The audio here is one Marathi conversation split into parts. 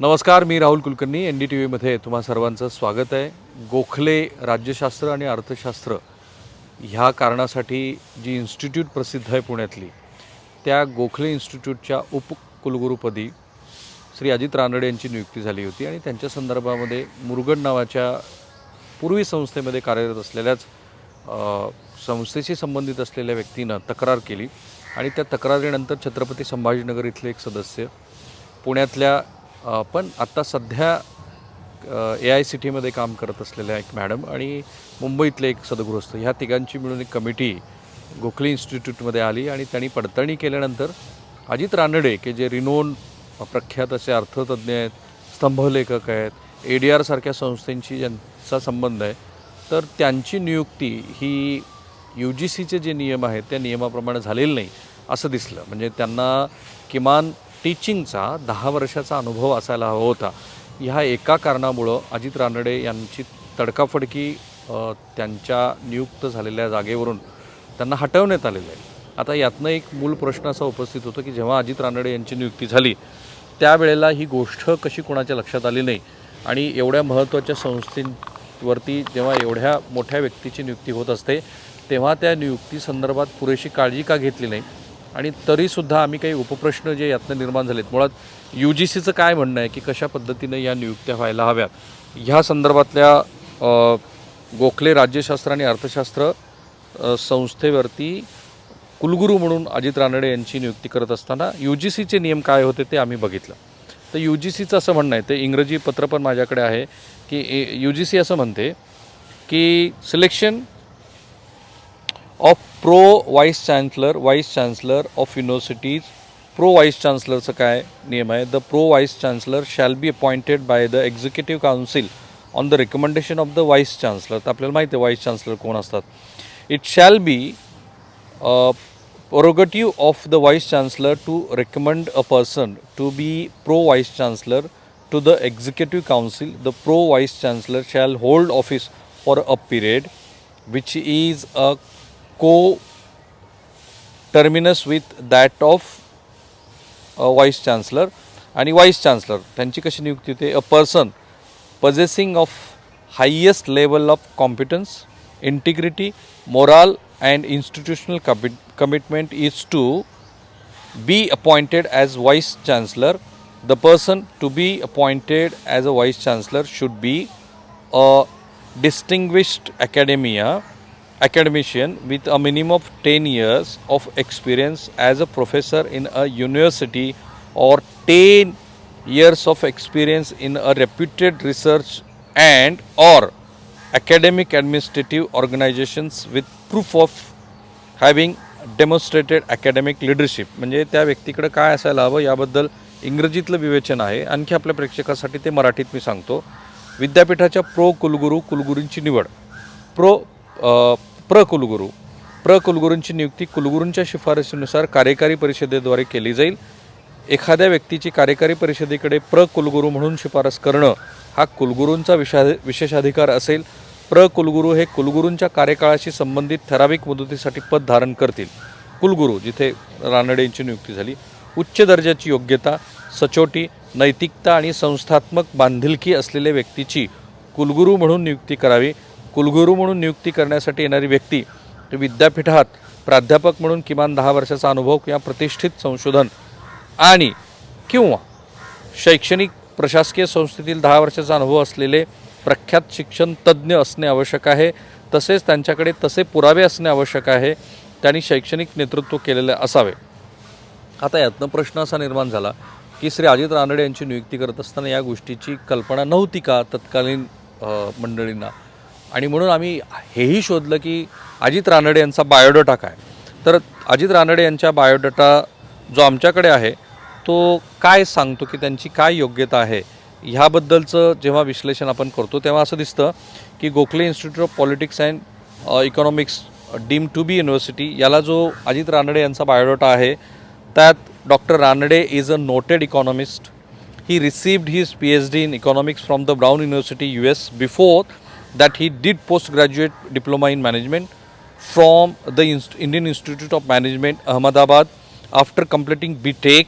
नमस्कार मी Rahul Kulkarni N D T व्हीमध्ये तुम्हा सर्वांचं स्वागत आहे. गोखले राज्यशास्त्र आणि अर्थशास्त्र ह्या कारणासाठी जी इन्स्टिट्यूट प्रसिद्ध आहे पुण्यातली त्या गोखले इन्स्टिट्यूटच्या उपकुलगुरुपदी श्री अजित रानडे यांची नियुक्ती झाली होती आणि त्यांच्या संदर्भामध्ये मुरुगड नावाच्या पूर्वी संस्थेमध्ये कार्यरत असलेल्याच संस्थेशी संबंधित असलेल्या व्यक्तीनं तक्रार केली आणि त्या तक्रारीनंतर छत्रपती संभाजीनगर इथले एक सदस्य पुण्यातल्या पण आत्ता सध्या ए आय सी टीमध्ये काम करत असलेल्या एक मॅडम आणि मुंबईतले एक सदगृहस्थ ह्या तिघांची मिळून एक कमिटी गोखले इन्स्टिट्यूटमध्ये आली आणि त्यांनी पडताळणी केल्यानंतर अजित रानडे की जे रिनोन प्रख्यात असे अर्थतज्ज्ञ आहेत स्तंभलेखक आहेत ए डी आरसारख्या संस्थांशी ज्यांचा संबंध आहे तर त्यांची नियुक्ती ही यू जी सीचे जे नियम आहेत त्या नियमाप्रमाणे झालेलं नाही असं दिसलं. म्हणजे त्यांना किमान टीचिंगचा दहा वर्षाचा अनुभव असायला हवा होता. ह्या एका कारणामुळं अजित रानडे यांची तडकाफडकी त्यांच्या नियुक्त झालेल्या जागेवरून त्यांना हटवण्यात आलेलं आहे. आता यातनं एक मूल प्रश्न असा उपस्थित होतो की जेव्हा अजित रानडे यांची नियुक्ती झाली त्यावेळेला ही गोष्ट कशी कोणाच्या लक्षात आली नाही आणि एवढ्या महत्त्वाच्या संस्थेवरती जेव्हा एवढ्या मोठ्या व्यक्तीची नियुक्ती होत असते तेव्हा त्या नियुक्ती संदर्भात पुरेशी काळजी का घेतली नाही? आणि तरीसुद्धा आम्ही काही उपप्रश्न जे यातनं निर्माण झालेत मुळात यू जी सीचं काय म्हणणं आहे की कशा पद्धतीनं या नियुक्त्या व्हायला हव्यात? ह्या संदर्भातल्या गोखले राज्यशास्त्र आणि अर्थशास्त्र संस्थेवरती कुलगुरू म्हणून अजित रानडे यांची नियुक्ती करत असताना यू जी सीचे नियम काय होते ते आम्ही बघितलं. तर यू जी सीचं असं म्हणणं आहे ते इंग्रजी पत्र पण माझ्याकडे आहे की यू जी सी असं म्हणते की selection of pro vice chancellor vice chancellor of universities pro vice चान्सलरचं काय नियम आहे? The pro vice chancellor shall be appointed by the executive council on the recommendation of the vice chancellor तर आपल्याला माहिती आहे वाईस चान्सलर कोण असतात. It shall be prerogative of the vice chancellor to recommend a person to be pro vice chancellor to the executive council the pro vice chancellor shall hold office for a period which is a coterminous with that of vice chancellor आणि वाईस चान्सलर त्यांची कशी नियुक्ती होते? A person possessing of highest level of competence integrity moral and institutional commi commitment is to be appointed as vice chancellor the person to be appointed as a vice chancellor should be a distinguished academia academician with a minimum of 10 years of experience as a professor in a university or 10 years of experience in a reputed research and or academic administrative organizations with proof of having demonstrated academic leadership म्हणजे त्या व्यक्तीकडे काय असायला हवं याबद्दल इंग्रजीतलं विवेचन आहे आणखी आपल्या प्रेक्षकासाठी ते मराठीत मी सांगतो विद्यापीठाच्या प्रो कुलगुरू कुलगुरूंची निवड प्रो अ, प्र कुलगुरू. प्र कुलगुरूंची नियुक्ती कुलगुरूंच्या शिफारसीनुसार कार्यकारी परिषदेद्वारे केली जाईल. एखाद्या व्यक्तीची कार्यकारी परिषदेकडे प्र कुलगुरू म्हणून शिफारस करणं हा कुलगुरूंचा विशा विशेषाधिकार असेल. प्र कुलगुरू हे कुलगुरूंच्या कार्यकाळाशी संबंधित ठराविक मुदतीसाठी पद धारण करतील. कुलगुरू जिथे रानडे यांची नियुक्ती झाली उच्च दर्जाची योग्यता सचोटी नैतिकता आणि संस्थात्मक बांधिलकी असलेल्या व्यक्तीची कुलगुरू म्हणून नियुक्ती करावी. कुलगुरू म्हणून नियुक्ती करण्यासाठी येणारी व्यक्ती विद्यापीठात प्राध्यापक म्हणून किमान दहा वर्षाचा अनुभव किंवा प्रतिष्ठित संशोधन आणि किंवा शैक्षणिक प्रशासकीय संस्थेतील दहा वर्षाचा अनुभव असलेले प्रख्यात शिक्षण तज्ज्ञ असणे आवश्यक आहे. तसेच त्यांच्याकडे तसे पुरावे असणे आवश्यक आहे. त्यांनी शैक्षणिक नेतृत्व केलेले असावे. आता यातनं प्रश्न असा निर्माण झाला की श्री अजित रानडे यांची नियुक्ती करत असताना या गोष्टीची कल्पना नव्हती का तत्कालीन मंडळींना? आणि म्हणून आम्ही हेही शोधलं की अजित रानडे यांचा बायोडाटा काय? तर अजित रानडे यांच्या बायोडाटा जो आमच्याकडे आहे तो काय सांगतो की त्यांची काय योग्यता आहे? ह्याबद्दलचं जेव्हा विश्लेषण आपण करतो तेव्हा असं दिसतं की Gokhale institute of politics and economics deem to be university याला जो अजित रानडे यांचा बायोडाटा आहे त्यात doctor Ranade is a noted economist. He received his P H D in economics from the Brown University U S before that, he did postgraduate diploma in management from the Inst- Indian Institute of Management, Ahmedabad. After completing BTech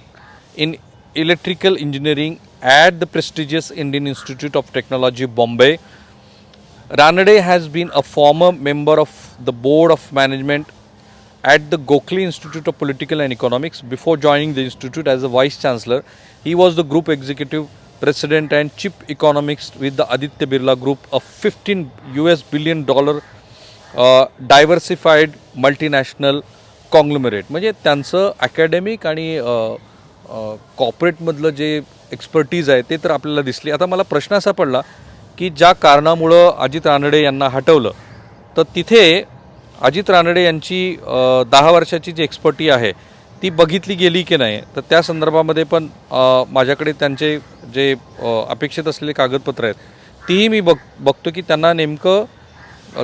in electrical engineering at the prestigious Indian Institute of Technology, Bombay. Ranade has been a former member of the Board of Management at the Gokhale Institute of Political and Economics. Before joining the institute as a vice chancellor, he was the group executive president and chief economist with the Aditya Birla Group, a 15 US billion dollar uh, diversified multinational conglomerate म्हणजे त्यांचं अकॅडमिक आणि uh, uh, कॉपरेटमधलं जे एक्सपर्टीज आहे ते तर आपल्याला दिसली. आता मला प्रश्न असा पडला की ज्या कारणामुळं अजित रानडे यांना हटवलं तर तिथे अजित रानडे यांची uh, दहा वर्षाची जी एक्सपर्टी आहे ती बघितली गेली की नाही तर त्या संदर्भामध्ये पण माझ्याकडे त्यांचे जे अपेक्षित असलेले कागदपत्र आहेत तीही मी बघ बघतो की त्यांना नेमकं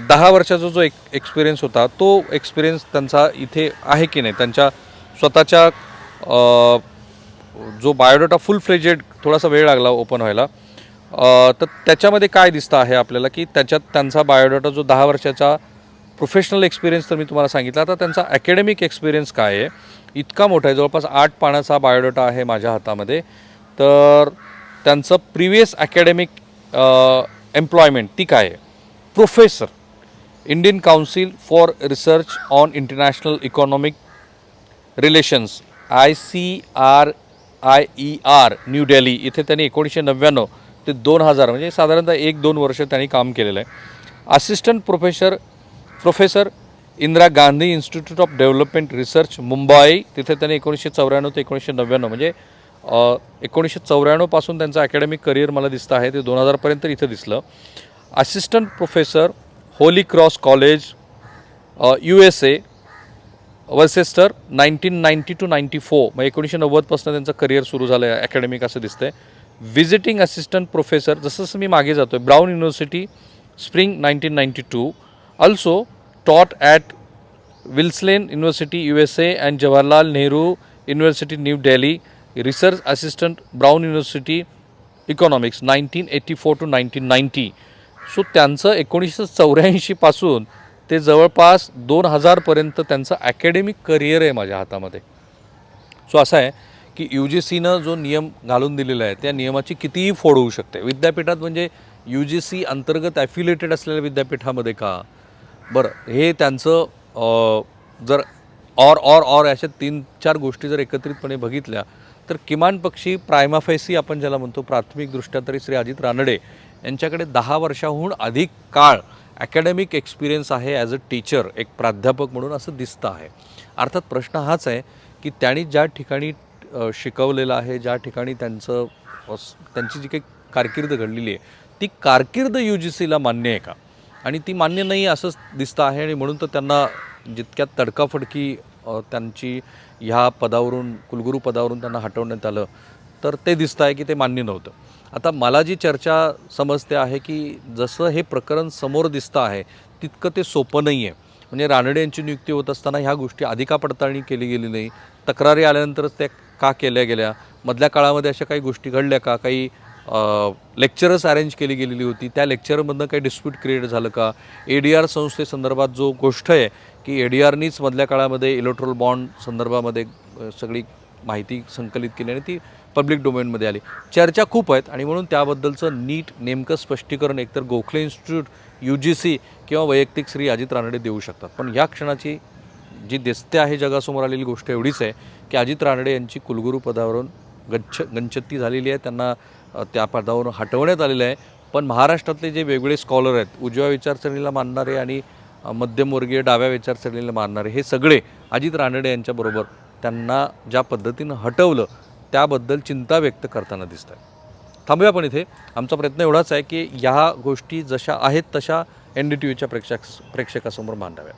दहा वर्षाचा जो एक एक्सपिरियन्स होता तो एक्सपिरियन्स त्यांचा इथे आहे की नाही? त्यांच्या स्वतःच्या जो बायोडाटा फुल फ्लेजेड थोडासा वेळ लागला ओपन व्हायला. तर त्याच्यामध्ये काय दिसतं आहे आपल्याला की त्याच्यात त्यांचा बायोडाटा जो दहा वर्षाचा प्रोफेशनल एक्सपिरियन्स तर मी तुम्हाला सांगितला. आता त्यांचा अकॅडमिक एक्सपिरियन्स काय आहे? इतका मोठा आहे. जवळपास आठ पानाचा बायोडेटा आहे माझ्या हातामध्ये. तर त्यांचं प्रिवियस अकॅडमिक एम्प्लॉयमेंट ती काय आहे? Professor Indian council for research on international economic relations I C R I E R New Delhi इथे त्यांनी एकोणीसशे नव्याण्णव ते दोन हजार म्हणजे साधारणतः एक दोन वर्ष त्यांनी काम केलेलं आहे. Assistant professor professor Indira Gandhi institute of development research Mumbai. तिथे त्यांनी एकोणीसशे चौऱ्याण्णव ते एकोणीसशे नव्याण्णव म्हणजे एकोणीसशे चौऱ्याण्णवपासून त्यांचं अकॅडमिक करिअर मला दिसतं आहे. ते दोन हजारपर्यंत इथं दिसलं. Assistant professor Holy Cross college U S A Worcester nineteen ninety two ninety four मग एकोणीसशे नव्वदपासून त्यांचं करिअर सुरू झालं आहे अकॅडमिक असं दिसतं आहे व्हिजिटिंग असिस्टंट प्रोफेसर जसं जसं मी मागे जातो आहे Brown University spring nineteen ninety two also taught at Wesleyan University, U S A and University, Nehru university new Assistant, research assistant Brown University economics nineteen eighty four to so त्यांचं एकोणीसशे चौऱ्याऐंशीपासून ते जवळपास दोन हजारपर्यंत त्यांचं अकॅडमिक करिअर आहे माझ्या हातामध्ये. सो असं आहे की यू जी सीनं जो नियम घालून दिलेला आहे त्या नियमाची कितीही फोड होऊ शकते. विद्यापीठात म्हणजे यू जी सी अंतर्गत ॲफिलेटेड असलेल्या विद्यापीठामध्ये का? बरं हे त्यांचं जर ऑर ऑर ऑर अशा तीन चार गोष्टी जर एकत्रितपणे बघितल्या तर किमान पक्षी प्रायमाफेसी आपण ज्याला म्हणतो प्राथमिकदृष्ट्या तरी श्री अजित रानडे यांच्याकडे दहा वर्षाहून अधिक काळ अकॅडमिक एक्सपिरियन्स आहे ॲज अ टीचर एक प्राध्यापक म्हणून असं दिसतं आहे. अर्थात प्रश्न हाच आहे की त्यांनी ज्या ठिकाणी शिकवलेलं आहे ज्या ठिकाणी त्यांचं त्यांची जी काही कारकीर्द घडलेली आहे ती कारकीर्द यू जी सीला मान्य आहे का? आणि ती मान्य नाही असंच दिसतं आहे आणि म्हणून तर त्यांना जितक्यात तडकाफडकी त्यांची ह्या पदावरून कुलगुरू पदावरून त्यांना हटवण्यात आलं तर ते दिसतं आहे की ते मान्य नव्हतं. आता मला जी चर्चा समजते आहे की जसं हे प्रकरण समोर दिसतं आहे तितकं ते सोपं नाही आहे म्हणजे रानडे यांची नियुक्ती होत असताना ह्या गोष्टी अधिका पडताळणी केली गेली नाही. तक्रारी आल्यानंतरच त्या का केल्या गेल्या? मधल्या काळामध्ये अशा काही गोष्टी घडल्या का? काही लेक्चरच अरेंज केली गेलेली होती. त्या लेक्चरमधनं काही डिस्प्यूट क्रिएट झालं का? ए डी आर संस्थेसंदर्भात जो गोष्ट आहे की ए डी आरनीच मधल्या काळामध्ये इलेक्ट्रोल बॉन्ड संदर्भामध्ये सगळी माहिती संकलित केली आणि ती पब्लिक डोमेनमध्ये आली. चर्चा खूप आहेत आणि म्हणून त्याबद्दलचं नीट नेमकं स्पष्टीकरण एकतर Gokhale institute U G C किंवा वैयक्तिक श्री अजित रानडे देऊ शकतात. पण या क्षणाची जी दिसते आहे जगासमोर आलेली गोष्ट एवढीच आहे की अजित रानडे यांची कुलगुरू पदावरून गच्छ गंचत्ती झालेली आहे. त्यांना त्या पदावरून हटवण्यात आलेलं आहे. पण महाराष्ट्रातले जे वेगवेगळे स्कॉलर आहेत उजव्या विचारसरणीला मानणारे आणि मध्यमवर्गीय डाव्या विचारसरणीला मानणारे हे सगळे अजित रानडे यांच्याबरोबर त्यांना ज्या पद्धतीनं हटवलं त्याबद्दल चिंता व्यक्त करताना दिसत आहे. थांबूया पण इथे. आमचा प्रयत्न एवढाच आहे की ह्या गोष्टी जशा आहेत तशा एन डी टी व्हीच्या प्रेक्षक प्रेक्षकासमोर मांडाव्या